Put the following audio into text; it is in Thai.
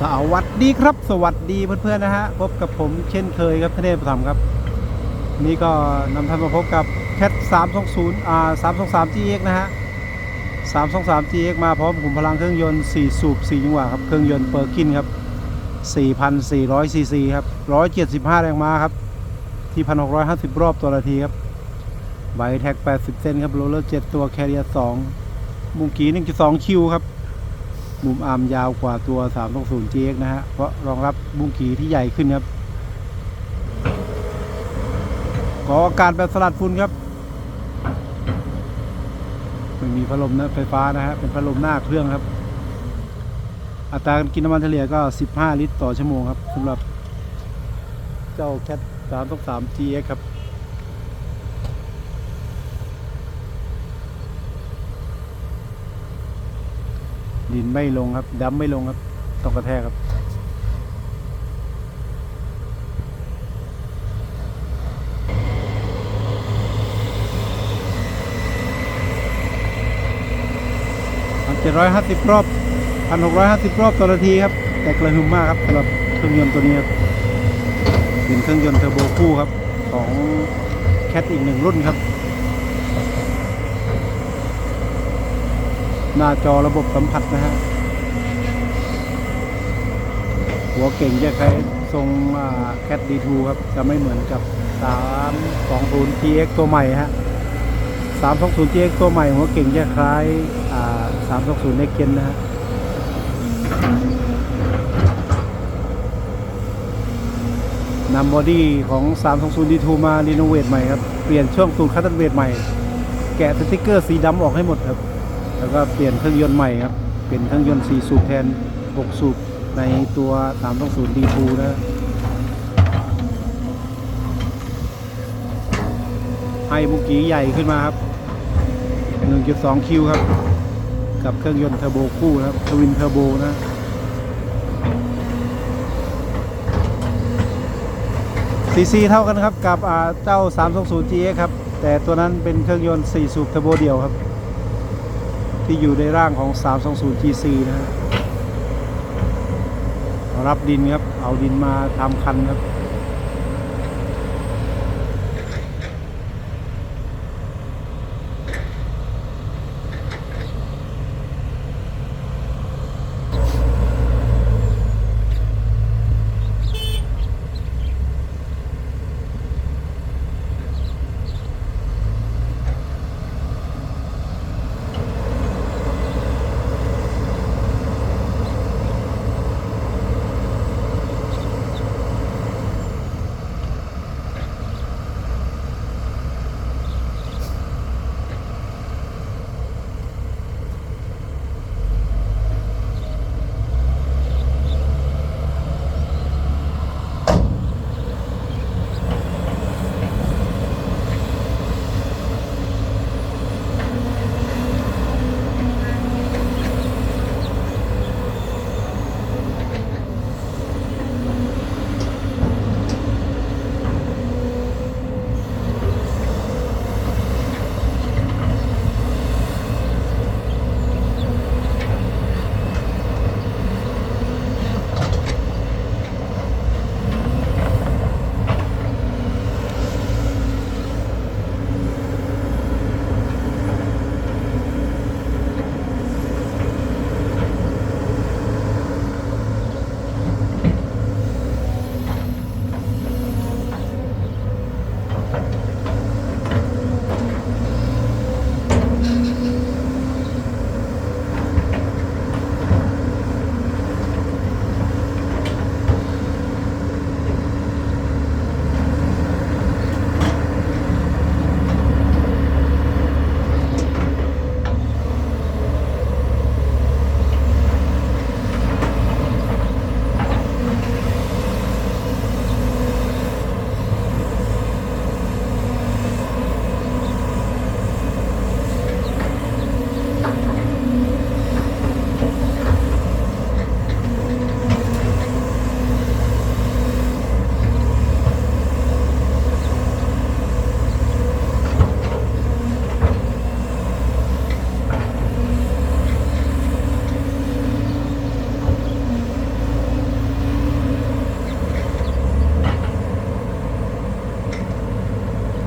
สวัสดีครับ สวัสดีเพื่อนๆนะฮะพบกับผมเช่นเคยครับทเนศประถมครับ นี่ก็นำท่านมาพบกับแคท320อ่า323 GX นะฮะ323 GX มจีเอ็กมาพร้อมขุมพลังเครื่องยนต์4สูบ4จังหวะครับเครื่องยนต์เปอร์กินครับ4,400ซีซีครับ175แรงม้าครับที่1,650รอบรอบต่อนาทีครับใบแท็ก80เซนครับโรลเลอร์7ตัวแคเรีย2มุมกี1.2คิวครับ มุมอาร์มยาวกว่าตัว320 GX นะฮะ เพราะรองรับบุ้งขีที่ใหญ่ขึ้นครับขออาการแบบสลัดฝุ่นครับไม่มีพัดลมนะไฟฟ้านะฮะ เป็นพัดลมหน้าเครื่องครับ อัตราการกินน้ำมันเฉลี่ยก็ 15 ลิตรต่อชั่วโมงครับสำหรับเจ้าแคท323 GX ครับ ดินไม่ลงครับดั้มไม่ลงครับต้องกระแทกครับเจ็ดร้อยห้าสิบรอบพันหกร้อยห้าสิบรอบต่อนาทีครับ แต่กระหึ่มมากครับสำหรับเครื่องยนต์ตัวนี้ครับเป็นเครื่องยนต์เทอร์โบคู่ครับของแคทอีกหนึ่งรุ่นครับ หน้าจอระบบสัมผัสนะฮะ หัวเก่งจะคล้ายทรงแคทดีทูครับ จะไม่เหมือนกับ 320 GX ตัวใหม่ฮะ 320 GX ตัวใหม่ หัวเก่งจะคล้ายอ่า320 Next Gen นะฮะนำบอดี้ของ 320 D2 มารีโนเวทใหม่ครับ เปลี่ยนช่วงตูดคัตเตอร์เวทใหม่ แกะสติกเกอร์สีดำออกให้หมดครับ แล้วก็เปลี่ยนเครื่องยนต์ใหม่ครับ เป็นเครื่องยนต์4สูบแทน 6 สูบในตัว 320 D2 นะให้บุกี้ใหญ่ขึ้นมาครับ 1.2 คิวครับ กับเครื่องยนต์เทอร์โบคู่นะครับทวินเทอร์โบนะซีซีเท่ากันครับกับอ่าเจ้า 320 GX ครับ แต่ตัวนั้นเป็นเครื่องยนต์ 4 สูบเทอร์โบเดียวครับ ที่อยู่ในร่างของ 320 GC นะฮะรับดินครับ เอาดินมาทำคันครับ